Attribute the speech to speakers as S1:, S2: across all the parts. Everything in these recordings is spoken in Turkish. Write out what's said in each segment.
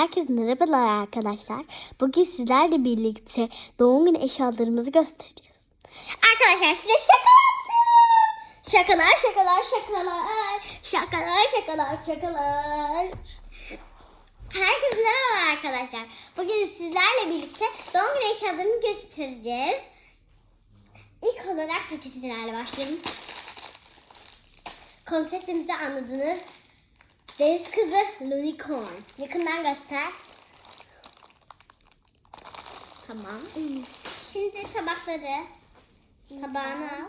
S1: Herkese merhabalar arkadaşlar. Bugün sizlerle birlikte doğum günü eşyalarımızı göstereceğiz. Arkadaşlar size şaka yaptım. Şakalar, şakalar, şakalar. Şakalar, şakalar, şakalar. Herkese merhaba arkadaşlar. Bugün sizlerle birlikte doğum günü eşyalarını göstereceğiz. İlk olarak peçetelerle başlayalım. Konseptimizi anladınız. Deniz kızı unicorn. Yakından göster. Tamam. Şimdi tabakları tabağına al.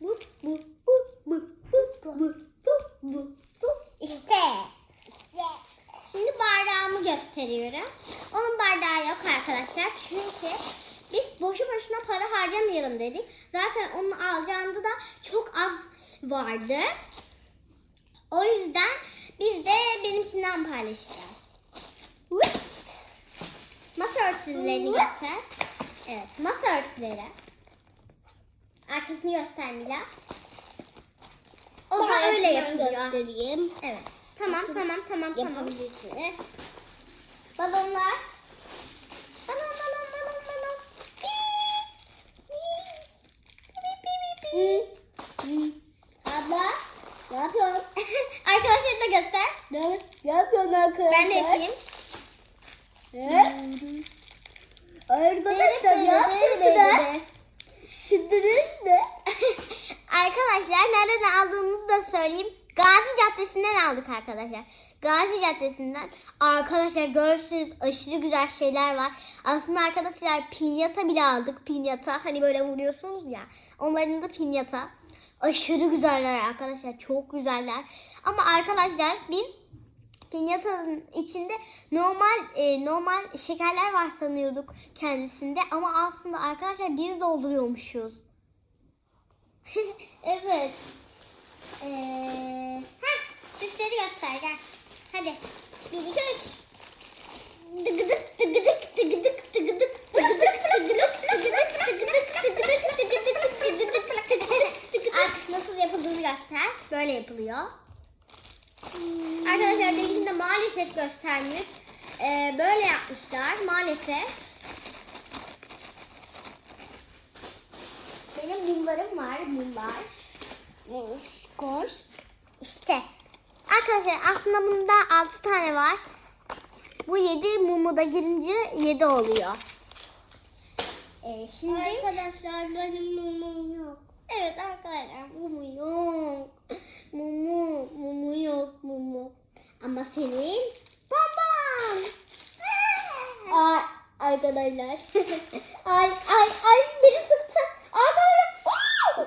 S1: Bu bu bu bu bu bu bu bu bu. İşte. Şimdi bardağımı gösteriyorum. Onun bardağı yok arkadaşlar. Çünkü biz boşu boşuna para harcamayalım dedik. Zaten onun alacağında da çok az vardı. O yüzden biz de benimkinden paylaşacağız. Vıt! Masa örtülerini göster. Evet, masa örtüleri. Arkasını göster Mila. O da öyle yapılıyor.
S2: göstereyim.
S1: Evet. Tamam, tamam, tamam, tamam.
S2: Yapabilirsiniz.
S1: Balonlar.
S2: Ne, yapıyorsun
S1: arkadaşlar? Ben de yapayım.
S2: Ne? Arkadaşlar ne yapıyorsunuz? Çıldırın mı?
S1: Arkadaşlar nereden aldığımızı da söyleyeyim. Gazi Caddesi'nden aldık arkadaşlar. Gazi Caddesi'nden. Arkadaşlar görürsünüz aşırı güzel şeyler var. Aslında arkadaşlar pinyata bile aldık. Pinyata hani böyle vuruyorsunuz ya. Onların da pinyata. Aşırı güzeller arkadaşlar. Çok güzeller. Ama arkadaşlar biz Pinyatanın içinde normal e, normal şekerler var sanıyorduk kendisinde ama aslında arkadaşlar biz dolduruyormuşuz. evet. Ee, heh, süsleri göster gel. Hadi. Bir iki üç. Göster. Böyle yapılıyor. Arkadaşlar benimkinde maalesef göstermiş. Ee, böyle yapmışlar maalesef. Benim mumlarım var mumlar. Koş. İşte. Arkadaşlar aslında bunda 6 tane var. Bu 7 mumu da girince 7 oluyor. Ee, şimdi
S2: Arkadaşlar benim mumum yok.
S1: Evet arkadaşlar mumu yok. Mumu, mumu yok mumu. Ama senin bonbon.
S2: Ay arkadaşlar.
S1: ay ay ay beni sıktı. Arkadaşlar.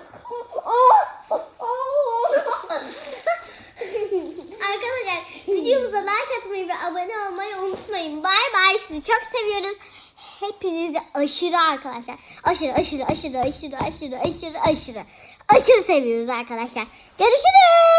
S1: Arkadaşlar videomuza like atmayı ve abone olmayı unutmayın. Bay bay sizi çok seviyoruz. Hepinizi aşırı arkadaşlar. Aşırı aşırı aşırı aşırı aşırı aşırı aşırı aşırı seviyoruz arkadaşlar. Görüşürüz.